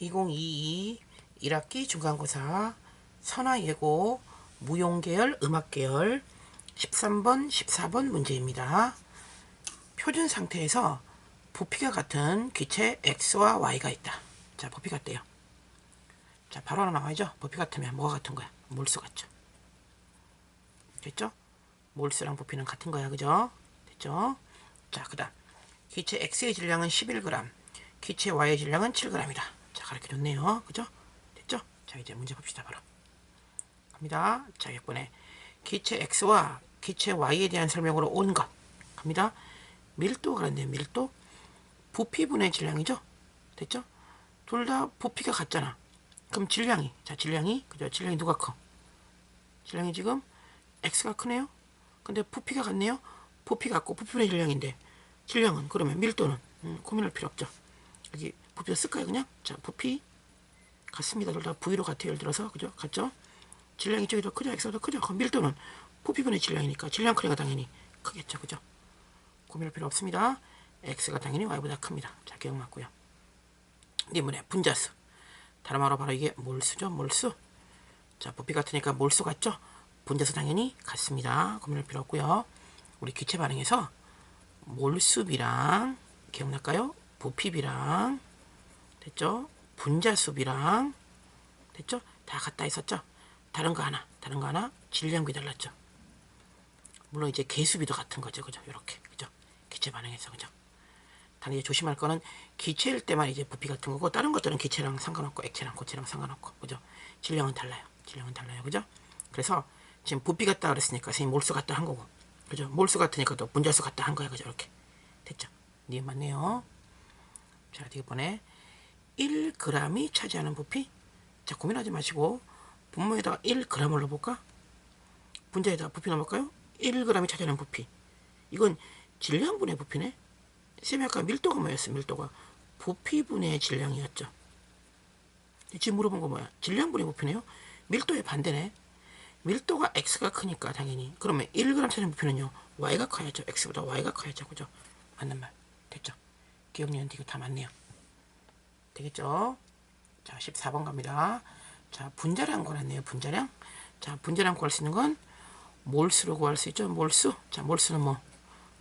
2022 1학기 중간고사 선화예고 무용계열 음악계열 13번 14번 문제입니다. 표준 상태에서 부피가 같은 기체 X와 Y가 있다. 자 부피 같대요. 자 바로 하나 나와야죠. 부피 같으면 뭐가 같은 거야? 몰수 같죠. 됐죠? 몰수랑 부피는 같은 거야. 그죠? 됐죠? 자 그 다음 기체 X의 질량은 11g 기체 Y의 질량은 7g이다. 자, 가르쳐 줬네요. 그죠? 됐죠? 자, 이제 문제 봅시다. 바로. 갑니다. 자, 6번에 기체 X와 기체 Y에 대한 설명으로 온 것. 갑니다. 밀도가 그랬네요. 밀도. 부피분의 질량이죠? 됐죠? 둘 다 부피가 같잖아. 그럼 질량이. 자, 질량이. 그죠? 질량이 누가 커? 질량이 지금 X가 크네요? 근데 부피가 같네요? 부피 같고 부피분의 질량인데 질량은 그러면 밀도는 음, 고민할 필요 없죠. 여기 부피가 쓸까요 그냥? 자 부피 같습니다. 둘 다 V로 같아요. 예를 들어서 그죠? 같죠? 질량이 쪽이 더 크죠? 더 크죠? 그럼 밀도는 부피분의 질량이니까 질량 크기가 당연히 크겠죠. 그죠? 고민할 필요 없습니다. X가 당연히 Y보다 큽니다. 자 기억 맞고요. 니문의 분자수 다른 말로 바로 이게 몰수죠. 몰수 자 부피 같으니까 몰수 같죠? 분자수 당연히 같습니다. 고민할 필요 없고요. 우리 기체 반응에서 몰수비랑 기억날까요? 부피비랑 됐죠? 분자수비랑 됐죠? 다 같다 있었죠? 다른 거 하나, 다른 거 하나 질량비 달랐죠? 물론 이제 개수비도 같은 거죠, 그죠? 이렇게 그죠? 기체 반응에서 그죠? 단 이제 조심할 거는 기체일 때만 이제 부피 같은 거고 다른 것들은 기체랑 상관없고 액체랑 고체랑 상관없고 그죠? 질량은 달라요, 질량은 달라요, 그죠? 그래서 지금 부피 같다 그랬으니까 선생님 몰수 같다 한 거고 그죠? 몰수 같으니까 또 분자수 같다 한 거야, 그죠? 이렇게 됐죠? 네 맞네요. 자, 이번에 1g이 차지하는 부피. 자, 고민하지 마시고 분모에다가 1g을 넣어볼까? 분자에다가 부피 넣어볼까요? 1g이 차지하는 부피. 이건 질량분의 부피네. 쌤이 아까 밀도가 뭐였어? 밀도가 부피분의 질량이었죠. 지금 물어본 거 뭐야? 질량분의 부피네요. 밀도의 반대네. 밀도가 x가 크니까 당연히. 그러면 1g 차지하는 부피는요. y가 커야죠. x보다 y가 커야죠. 그죠? 맞는 말. 됐죠? 기억력은 이거 다 맞네요. 되겠죠? 자, 14번 갑니다. 자, 분자량 구하네요. 분자량. 자, 분자량 구할 수 있는 건 몰수로 구할 수 있죠. 몰수. 자, 몰수는 뭐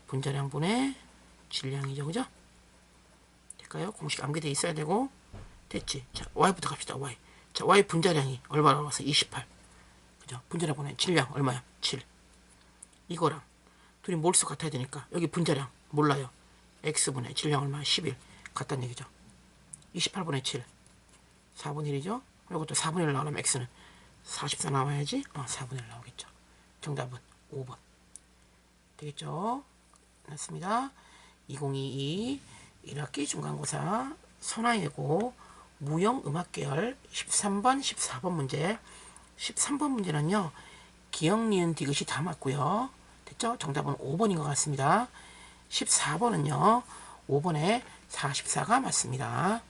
분자량 분의 질량이죠. 그죠? 될까요? 공식 암기돼 있어야 되고 됐지. 자, y부터 갑시다. y. 자, y 분자량이 얼마나 나왔어? 28. 그죠? 분자량 분의 질량 얼마야? 7. 이거랑 둘이 몰수 같아야 되니까 여기 분자량 몰라요. X분의 질량 얼마? 11 같다는 얘기죠. 28분의 7 4분의 1이죠. 이것도 4분의 1 나오려면 x는 44 나와야지 어, 4분의 1 나오겠죠. 정답은 5번 되겠죠. 맞습니다. 2022 1학기 중간고사 선화예고 무용음악계열 13번 14번 문제 13번 문제는요. 기억, 니은, 디귿이 다 맞고요. 됐죠? 정답은 5번인 것 같습니다. 14번은요. 5번에 44가 맞습니다.